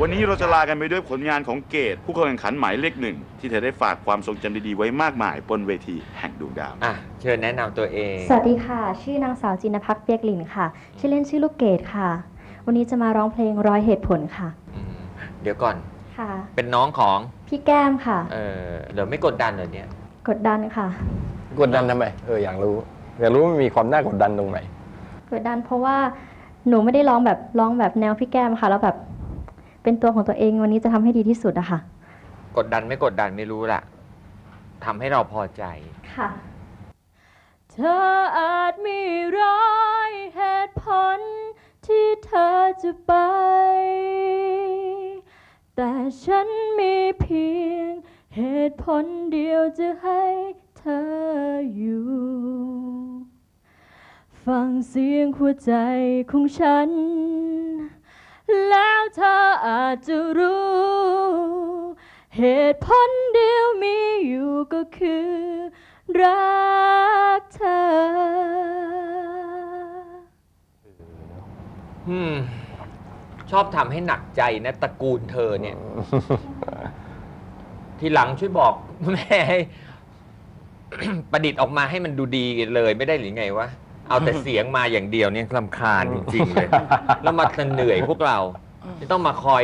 วันนี้เราจะลากันไปด้วยผลงานของเกตผู้เข้าแข่งขันหมายเลขหนึ่ง ที่เธอได้ฝากความทรงจำดีๆไว้มากมายบนเวทีแห่งดวงดาว อะเชิญแนะนำตัวเอง สวัสดีค่ะ ชื่อนางสาวจินพักเปียกลินค่ะ ชื่อเล่นชื่อลูกเกดค่ะ วันนี้จะมาร้องเพลงร้อยเหตุผลค่ะ อืมเดี๋ยวก่อน ค่ะ เป็นน้องของ พี่แก้มค่ะ เออเดี๋ยวไม่กดดันเหรอเนี่ย กดดันค่ะ กดดันทำไมเอออยากรู้อยากรู้ว่ามันมีความน่ากดดันตรงไหน กดดันเพราะว่าหนูไม่ได้ร้องแบบร้องแบบแนวพี่แก้มค่ะ แล้วแบบ เป็นตัวของตัวเองวันนี้จะทำให้ดีที่สุดอะค่ะ กดดันไม่กดดันไม่รู้ล่ะทำให้เราพอใจ ค่ะ เธออาจมีร้อยเหตุผลที่เธอจะไป แต่ฉันมีเพียงเหตุผลเดียวจะให้เธออยู่ ฟังเสียงหัวใจของฉัน แล้วเธออาจจะรู้ เหตุผลเดียวมีอยู่ก็คือ รักเธอ อืม ชอบทำให้หนักใจนะตระกูลเธอเนี่ย ทีหลังช่วยบอก แม่ให้ ประดิษฐ์ออกมาให้มันดูดีเลยไม่ได้หรือไงวะ เอาแต่เสียงมาอย่างเดียวเนี่ยลำคาญจริงๆเลย แล้วมาเหนื่อยพวกเราที่ต้องมาคอย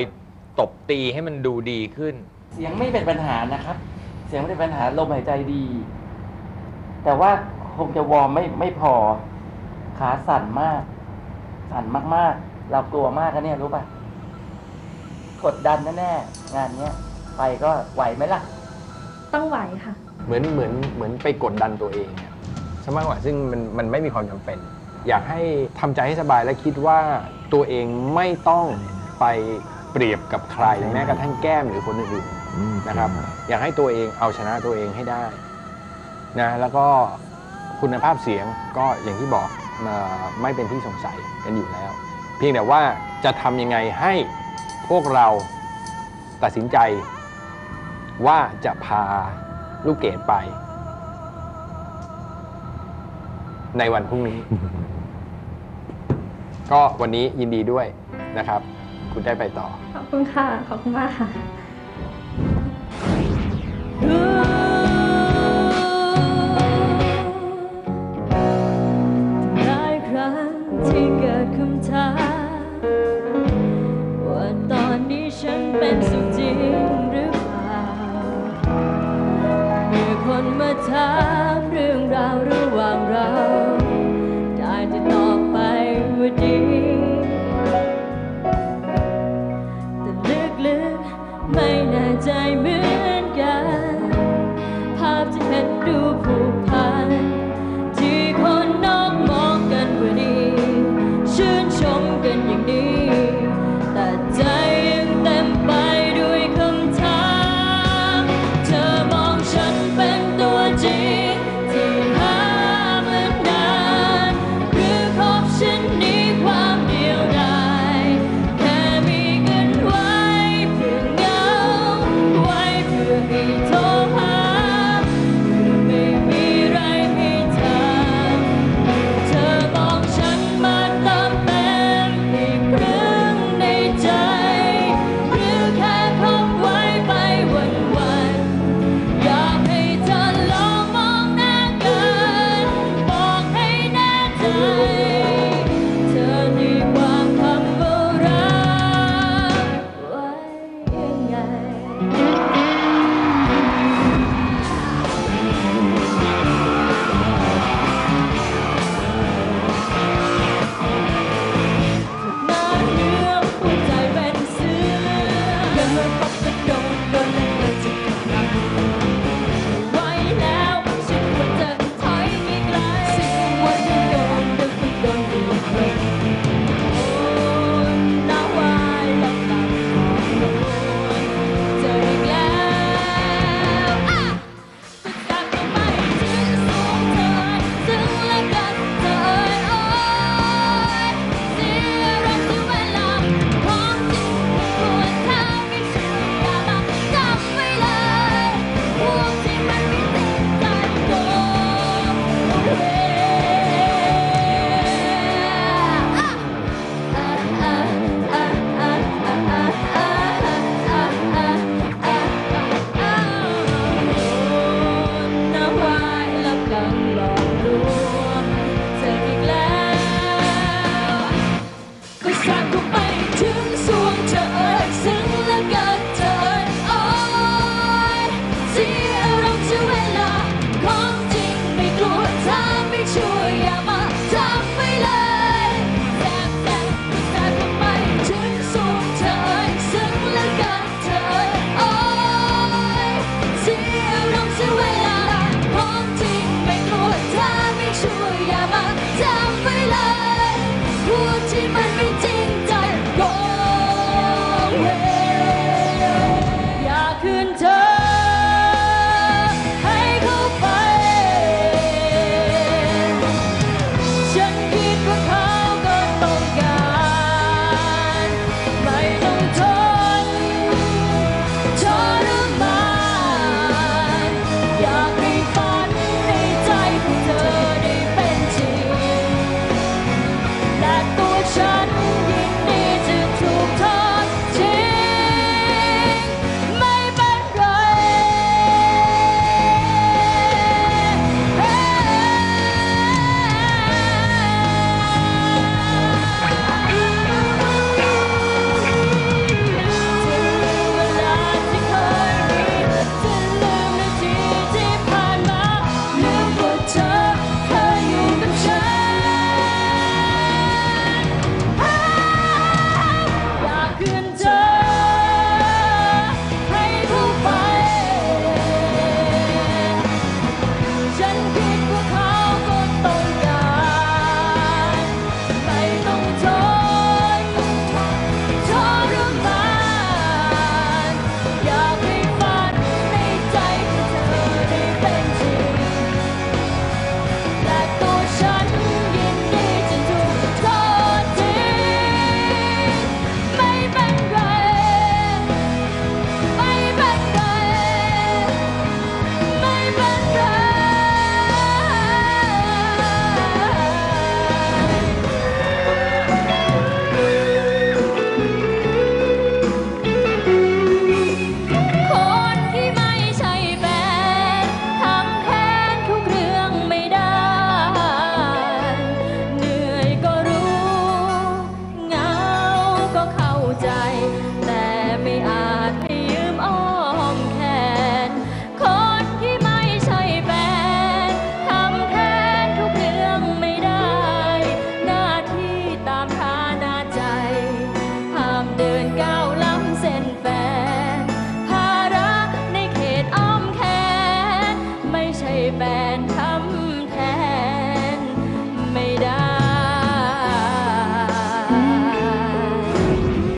ตบตีให้มันดูดีขึ้น เสียงไม่เป็นปัญหานะครับ เสียงไม่เป็นปัญหาลมหายใจดี แต่ว่าคงจะวอร์มไม่ไม่พอ ขาสั่นมาก สั่นมากๆ เรากลัวมากนะเนี่ยรู้ป่ะกดดันแน่ๆงานเนี้ยไปก็ไหวไหมล่ะ ต้องไหวค่ะ เหมือนเหมือนเหมือนไปกดดันตัวเองอะ ซะมากกว่าซึ่งมันมันไม่มีความจำเป็น อยากให้ทำใจให้สบายและคิดว่าตัวเองไม่ต้องไปเปรียบกับใครแม้กระทั่งแก้มหรือคนอื่นๆนะครับอยากให้ตัวเองเอาชนะตัวเองให้ได้นะแล้วก็คุณภาพเสียงก็อย่างที่บอกมาไม่เป็นที่สงสัยกันอยู่แล้ว เพียงแต่ว่าจะทำยังไงให้พวกเราตัดสินใจว่าจะพาลูกเกดไป ในวันพรุ่งนี้ ก็วันนี้ยินดีด้วยนะครับ คุณได้ไปต่อ ขอบคุณค่ะ ขอบคุณมากค่ะ คนมาถามเรื่องราวระหว่างเรา ได้จะตอบไปว่าดีแต่ลึกๆไม่แน่ใจเหมือนกัน ภาพจะเห็นดูผูก